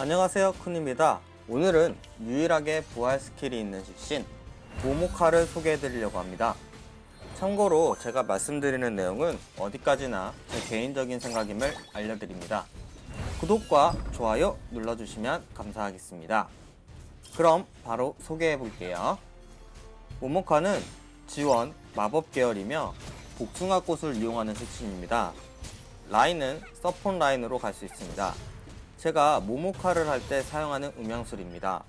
안녕하세요 쿤입니다. 오늘은 유일하게 부활 스킬이 있는 식신 모모카를 소개해 드리려고 합니다. 참고로 제가 말씀드리는 내용은 어디까지나 제 개인적인 생각임을 알려드립니다. 구독과 좋아요 눌러주시면 감사하겠습니다. 그럼 바로 소개해 볼게요. 모모카는 지원, 마법 계열이며 복숭아 꽃을 이용하는 식신입니다. 라인은 서폰 라인으로 갈 수 있습니다 제가 모모카를 할 때 사용하는 음향술입니다.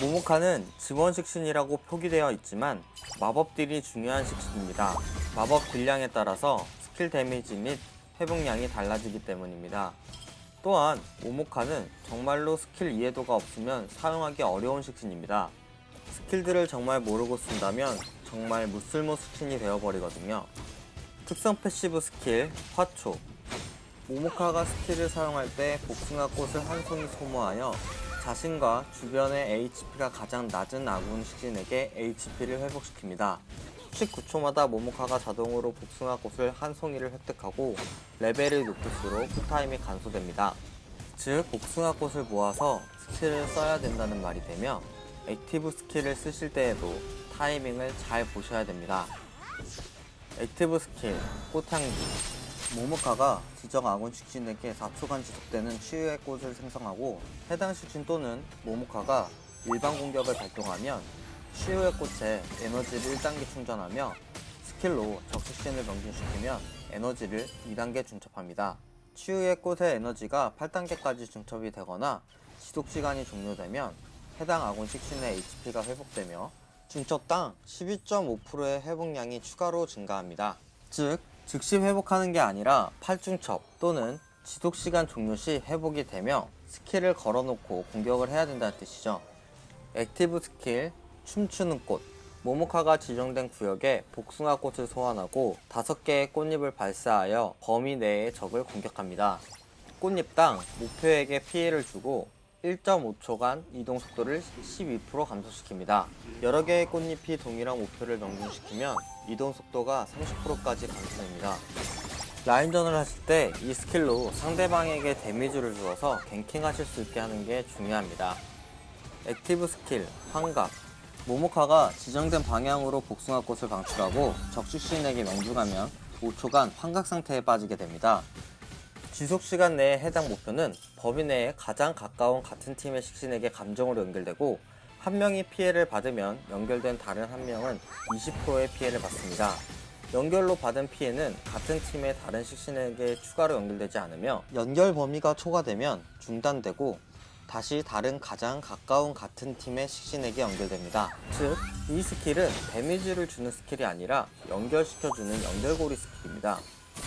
모모카는 지원 식신이라고 표기되어 있지만 마법 딜이 중요한 식신입니다. 마법 딜량에 따라서 스킬 데미지 및 회복량이 달라지기 때문입니다. 또한 모모카는 정말로 스킬 이해도가 없으면 사용하기 어려운 식신입니다. 스킬들을 정말 모르고 쓴다면 정말 무쓸모 식신이 되어버리거든요. 특성 패시브 스킬 화초 모모카가 스킬을 사용할 때 복숭아 꽃을 한 송이 소모하여 자신과 주변의 HP가 가장 낮은 아군 식신에게 HP를 회복시킵니다. 19초마다 모모카가 자동으로 복숭아 꽃을 한 송이를 획득하고 레벨이 높을수록 쿨타임이 감소됩니다. 즉, 복숭아 꽃을 모아서 스킬을 써야 된다는 말이 되며 액티브 스킬을 쓰실 때에도 타이밍을 잘 보셔야 됩니다. 액티브 스킬, 꽃향기, 모모카가 지정 아군 식신에게 4초간 지속되는 치유의 꽃을 생성하고 해당 식신 또는 모모카가 일반 공격을 발동하면 치유의 꽃에 에너지를 1단계 충전하며 스킬로 적식신을 명중시키면 에너지를 2단계 중첩합니다. 치유의 꽃의 에너지가 8단계까지 중첩이 되거나 지속시간이 종료되면 해당 아군 식신의 HP가 회복되며 중첩당 12.5%의 회복량이 추가로 증가합니다. 즉, 즉시 회복하는 게 아니라 8중첩 또는 지속시간 종료 시 회복이 되며 스킬을 걸어놓고 공격을 해야 된다는 뜻이죠. 액티브 스킬, 춤추는 꽃. 모모카가 지정된 구역에 복숭아 꽃을 소환하고 5개의 꽃잎을 발사하여 범위 내의 적을 공격합니다. 꽃잎당 목표에게 피해를 주고 1.5초간 이동 속도를 12% 감소시킵니다. 여러 개의 꽃잎이 동일한 목표를 명중시키면 이동 속도가 30%까지 감소됩니다. 라인전을 하실 때 이 스킬로 상대방에게 데미지를 주어서 갱킹하실 수 있게 하는 게 중요합니다. 액티브 스킬, 환각. 모모카가 지정된 방향으로 복숭아 꽃을 방출하고 적식신에게 명중하면 5초간 환각 상태에 빠지게 됩니다. 지속 시간 내에 해당 목표는 범위 내에 가장 가까운 같은 팀의 식신에게 감정으로 연결되고 한 명이 피해를 받으면 연결된 다른 한 명은 20%의 피해를 받습니다. 연결로 받은 피해는 같은 팀의 다른 식신에게 추가로 연결되지 않으며 연결 범위가 초과되면 중단되고 다시 다른 가장 가까운 같은 팀의 식신에게 연결됩니다. 즉, 이 스킬은 데미지를 주는 스킬이 아니라 연결시켜주는 연결고리 스킬입니다.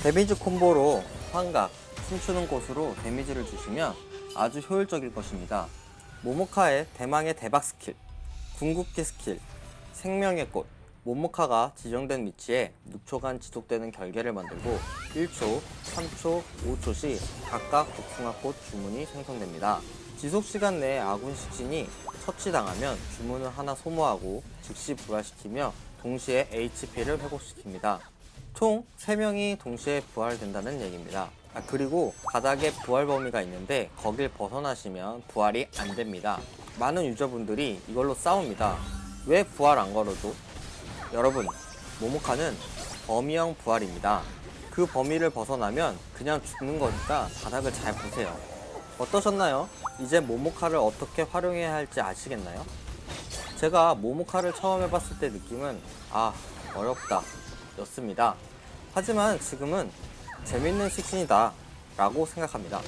데미지 콤보로 환각, 춤추는 곳으로 데미지를 주시면 아주 효율적일 것입니다. 모모카의 대망의 대박 스킬, 궁극기 스킬, 생명의 꽃. 모모카가 지정된 위치에 6초간 지속되는 결계를 만들고 1초, 3초, 5초 시 각각 복숭아꽃 주문이 생성됩니다. 지속 시간 내에 아군 식신이 처치당하면 주문을 하나 소모하고 즉시 부활시키며 동시에 HP를 회복시킵니다. 총 3명이 동시에 부활된다는 얘기입니다. 아, 그리고 바닥에 부활 범위가 있는데 거길 벗어나시면 부활이 안 됩니다. 많은 유저분들이 이걸로 싸웁니다. 왜 부활 안 걸어줘? 여러분, 모모카는 범위형 부활입니다. 그 범위를 벗어나면 그냥 죽는 거니까 바닥을 잘 보세요. 어떠셨나요? 이제 모모카를 어떻게 활용해야 할지 아시겠나요? 제가 모모카를 처음 해봤을 때 느낌은 아 어렵다 였습니다. 하지만 지금은 재밌는 식신이다 라고 생각합니다.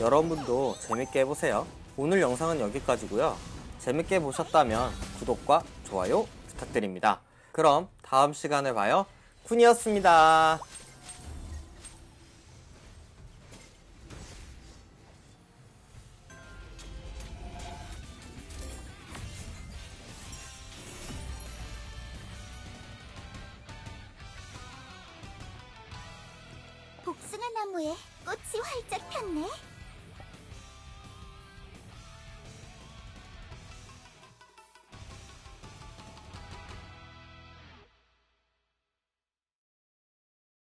여러분도 재밌게 해보세요. 오늘 영상은 여기까지고요. 재밌게 보셨다면 구독과 좋아요 부탁드립니다. 그럼 다음 시간에 봐요. 쿤이었습니다. 복숭아 나무에 꽃이 활짝 폈네.